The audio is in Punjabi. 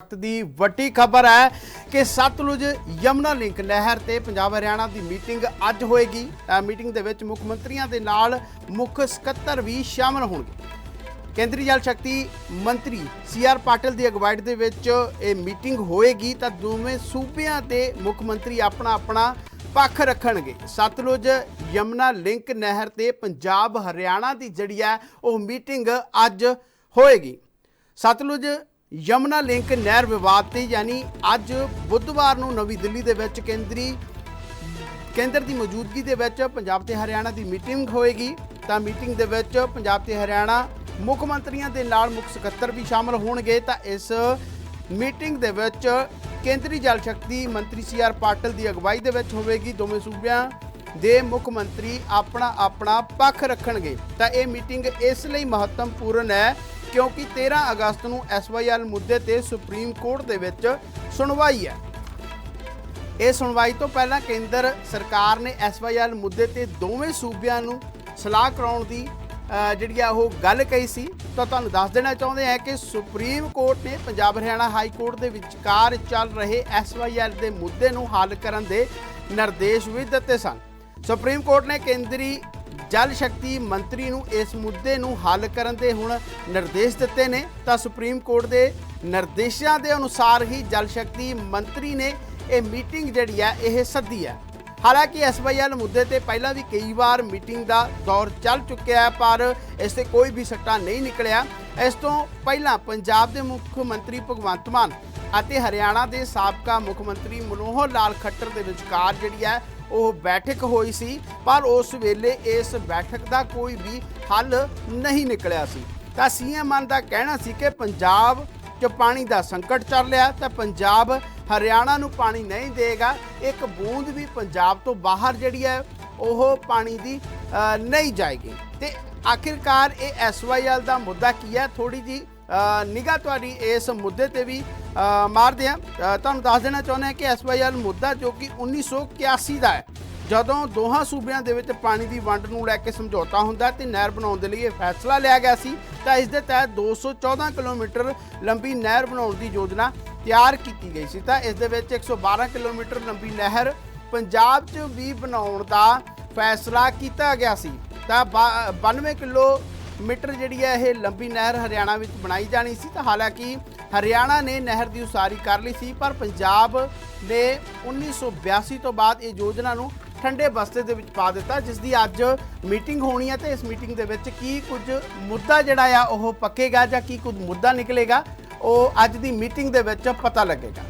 ਵਕਤ ਦੀ ਵੱਡੀ ਖਬਰ ਹੈ ਕਿ ਸਤਲੁਜ ਯਮਨਾ ਲਿੰਕ ਨਹਿਰ ਤੇ ਪੰਜਾਬ ਹਰਿਆਣਾ ਦੀ ਮੀਟਿੰਗ ਅੱਜ ਹੋਏਗੀ। ਮੀਟਿੰਗ ਦੇ ਵਿੱਚ ਮੁੱਖ ਮੰਤਰੀਆਂ ਦੇ ਨਾਲ ਮੁੱਖ ਸਕੱਤਰ ਵੀ ਸ਼ਾਮਲ ਹੋਣਗੇ। ਕੇਂਦਰੀ ਜਲ ਸ਼ਕਤੀ ਮੰਤਰੀ ਸੀ ਆਰ ਪਾਟਿਲ ਦੀ ਅਗਵਾਈ ਦੇ ਵਿੱਚ ਇਹ ਮੀਟਿੰਗ ਹੋਏਗੀ ਤਾਂ ਦੋਵੇਂ ਸੂਬਿਆਂ ਦੇ ਮੁੱਖ ਮੰਤਰੀ ਆਪਣਾ ਆਪਣਾ ਪੱਖ ਰੱਖਣਗੇ। ਸਤਲੁਜ ਯਮਨਾ ਲਿੰਕ ਨਹਿਰ ਤੇ ਪੰਜਾਬ ਹਰਿਆਣਾ ਦੀ ਜਿਹੜੀ ਹੈ ਉਹ ਮੀਟਿੰਗ ਅੱਜ ਹੋਏਗੀ। ਸਤਲੁਜ ਯਮਨਾ ਲਿੰਕ ਨਹਿਰ ਵਿਵਾਦ ਤੇ, ਯਾਨੀ ਅੱਜ ਬੁੱਧਵਾਰ ਨੂੰ ਨਵੀਂ ਦਿੱਲੀ ਦੇ ਵਿੱਚ ਕੇਂਦਰੀ ਕੇਂਦਰ ਦੀ ਮੌਜੂਦਗੀ ਦੇ ਵਿੱਚ ਪੰਜਾਬ ਤੇ ਹਰਿਆਣਾ ਦੀ ਮੀਟਿੰਗ ਹੋਏਗੀ। ਤਾਂ ਮੀਟਿੰਗ ਦੇ ਵਿੱਚ ਪੰਜਾਬ ਤੇ ਹਰਿਆਣਾ ਮੁੱਖ ਮੰਤਰੀਆਂ ਦੇ ਨਾਲ ਮੁੱਖ ਸਕੱਤਰ ਵੀ ਸ਼ਾਮਲ ਹੋਣਗੇ। ਤਾਂ ਇਸ ਮੀਟਿੰਗ ਦੇ ਵਿੱਚ ਕੇਂਦਰੀ ਜਲ ਸ਼ਕਤੀ ਮੰਤਰੀ ਸੀ ਆਰ ਪਾਟਿਲ ਦੀ ਅਗਵਾਈ ਦੇ ਵਿੱਚ ਹੋਵੇਗੀ। ਦੋਵੇਂ ਸੂਬਿਆਂ ਦੇ ਮੁੱਖ ਮੰਤਰੀ ਆਪਣਾ ਆਪਣਾ ਪੱਖ ਰੱਖਣਗੇ। ਤਾਂ ਇਹ ਮੀਟਿੰਗ ਇਸ ਲਈ ਮਹੱਤਵਪੂਰਨ ਹੈ ਕਿਉਂਕਿ 13 ਅਗਸਤ ਨੂੰ ਐਸਵਾਈਐਲ ਮੁੱਦੇ ਤੇ ਸੁਪਰੀਮ ਕੋਰਟ ਦੇ ਵਿੱਚ ਸੁਣਵਾਈ ਹੈ। ਇਹ ਸੁਣਵਾਈ ਤੋਂ ਪਹਿਲਾਂ ਕੇਂਦਰ ਸਰਕਾਰ ਨੇ ਐਸਵਾਈਐਲ ਮੁੱਦੇ ਤੇ ਦੋਵੇਂ ਸੂਬਿਆਂ ਨੂੰ ਸਲਾਹ ਕਰਾਉਣ ਦੀ ਜਿਹੜੀ ਆ ਉਹ ਗੱਲ ਕਹੀ ਸੀ। ਤਾਂ ਤੁਹਾਨੂੰ ਦੱਸ ਦੇਣਾ ਚਾਹੁੰਦੇ ਹਾਂ ਕਿ ਸੁਪਰੀਮ ਕੋਰਟ ਨੇ ਪੰਜਾਬ ਹਰਿਆਣਾ ਹਾਈ ਕੋਰਟ ਦੇ ਵਿਚਕਾਰ ਚੱਲ ਰਹੇ ਐਸਵਾਈਐਲ ਦੇ ਮੁੱਦੇ ਨੂੰ ਹੱਲ ਕਰਨ ਦੇ ਨਿਰਦੇਸ਼ ਵੀ ਦਿੱਤੇ ਸਨ। ਸੁਪਰੀਮ ਕੋਰਟ ਨੇ ਕੇਂਦਰੀ ਜਲ ਸ਼ਕਤੀ ਮੰਤਰੀ ਨੂੰ ਇਸ ਮੁੱਦੇ ਨੂੰ ਹੱਲ ਕਰਨ ਦੇ ਹੁਣ ਨਿਰਦੇਸ਼ ਦਿੱਤੇ ਨੇ, ਤਾਂ ਸੁਪਰੀਮ ਕੋਰਟ ਦੇ ਨਿਰਦੇਸ਼ਾਂ ਦੇ ਅਨੁਸਾਰ ਹੀ ਜਲ ਸ਼ਕਤੀ ਮੰਤਰੀ ਨੇ ਇਹ ਮੀਟਿੰਗ ਜਿਹੜੀ ਹੈ, ਇਹ ਸੱਦੀ ਹੈ। ਹਾਲਾਂਕਿ ਐਸਵਾਈਐਲ ਮੁੱਦੇ ਤੇ ਪਹਿਲਾਂ ਵੀ ਕਈ ਵਾਰ ਮੀਟਿੰਗ ਦਾ ਦੌਰ ਚੱਲ ਚੁੱਕਿਆ ਹੈ, ਪਰ ਇਸ ਤੇ ਕੋਈ ਵੀ ਸੱਟਾ ਨਹੀਂ ਨਿਕਲਿਆ। ਇਸ ਤੋਂ ਪਹਿਲਾਂ ਪੰਜਾਬ ਦੇ ਮੁੱਖ ਮੰਤਰੀ ਭਗਵੰਤ ਮਾਨ ਅਤੇ ਹਰਿਆਣਾ ਦੇ ਸਾਬਕਾ ਮੁੱਖ ਮੰਤਰੀ ਮਨੋਹਰ ਲਾਲ ਖੱਟਰ ਦੇ ਵਿਚਕਾਰ ਜਿਹੜੀ ਹੈ, ਉਹ ਬੈਠਕ ਹੋਈ ਸੀ, ਪਰ ਉਸ ਵੇਲੇ ਇਸ ਬੈਠਕ ਦਾ ਕੋਈ ਵੀ ਹੱਲ ਨਹੀਂ ਨਿਕਲਿਆ ਸੀ। ਤਾਂ ਸੀਐਮ ਮਾਨ ਦਾ ਕਹਿਣਾ ਸੀ ਕਿ ਪੰਜਾਬ 'ਚ ਪਾਣੀ ਦਾ ਸੰਕਟ ਚੱਲ ਰਿਹਾ ਤਾਂ ਪੰਜਾਬ ਹਰਿਆਣਾ ਨੂੰ ਪਾਣੀ ਨਹੀਂ ਦੇਗਾ। ਇੱਕ ਬੂੰਦ ਵੀ ਪੰਜਾਬ ਤੋਂ ਬਾਹਰ ਜਿਹੜੀ ਹੈ, ਉਹ ਪਾਣੀ ਦੀ ਨਹੀਂ ਜਾਏਗੀ। ਤੇ ਆਖਿਰਕਾਰ ਇਹ ਐਸਵਾਈਐਲ ਦਾ ਮੁੱਦਾ ਕੀ ਹੈ? ਥੋੜੀ ਜੀ ਨਿਗਾਹ ਤੁਹਾਡੀ ਇਸ ਮੁੱਦੇ ਤੇ ਵੀ ਮਾਰਦੇ ਆ ਤੁਹਾਨੂੰ ਦੱਸ ਦੇਣਾ ਚਾਹੁੰਦੇ ਹਾਂ ਕਿ ਐਸਵਾਈਐਲ ਮੁੱਦਾ ਜੋ ਕਿ 1981 ਦਾ ਹੈ। ਜਦੋਂ ਦੋਹਾਂ ਸੂਬਿਆਂ ਦੇ ਵਿੱਚ ਪਾਣੀ ਦੀ ਵੰਡ ਨੂੰ ਲੈ ਕੇ ਸਮਝੌਤਾ ਹੁੰਦਾ ਤੇ ਨਹਿਰ ਬਣਾਉਣ ਦੇ ਲਈ ਇਹ ਫੈਸਲਾ ਲਿਆ ਗਿਆ ਸੀ, ਤਾਂ ਇਸ ਦੇ ਤਹਿਤ 214 ਕਿਲੋਮੀਟਰ ਲੰਬੀ ਨਹਿਰ ਬਣਾਉਣ ਦੀ ਯੋਜਨਾ ਤਿਆਰ ਕੀਤੀ ਗਈ ਸੀ। ਤਾਂ ਇਸ ਦੇ ਵਿੱਚ 112 ਕਿਲੋਮੀਟਰ ਲੰਬੀ ਨਹਿਰ ਪੰਜਾਬ 'ਚ ਵੀ ਬਣਾਉਣ ਦਾ ਫੈਸਲਾ ਕੀਤਾ ਗਿਆ ਸੀ। ਤਾਂ ਬਾ- 92 ਮੀਟਰ ਜਿਹੜੀ ਹੈ ਇਹ ਲੰਬੀ ਨਹਿਰ ਹਰਿਆਣਾ ਵਿੱਚ ਬਣਾਈ ਜਾਣੀ ਸੀ ਤਾਂ ਹਾਲਾਂਕਿ ਹਰਿਆਣਾ ਨੇ ਨਹਿਰ ਦੀ ਉਸਾਰੀ ਕਰ ਲਈ ਸੀ, ਪਰ ਪੰਜਾਬ ਨੇ 1982 ਤੋਂ ਬਾਅਦ ਇਹ ਯੋਜਨਾ ਨੂੰ ਠੰਡੇ ਬਸਤੇ ਦੇ ਵਿੱਚ ਪਾ ਦਿੱਤਾ, ਜਿਸ ਦੀ ਅੱਜ ਮੀਟਿੰਗ ਹੋਣੀ ਹੈ ਤੇ ਇਸ ਮੀਟਿੰਗ ਦੇ ਵਿੱਚ ਕੀ ਕੁਝ ਮੁੱਦਾ ਜਿਹੜਾ ਆ ਉਹ ਪੱਕੇਗਾ ਜਾਂ ਕੀ ਕੁਝ ਮੁੱਦਾ ਨਿਕਲੇਗਾ, ਉਹ ਅੱਜ ਦੀ ਮੀਟਿੰਗ ਦੇ ਵਿੱਚ ਪਤਾ ਲੱਗੇਗਾ।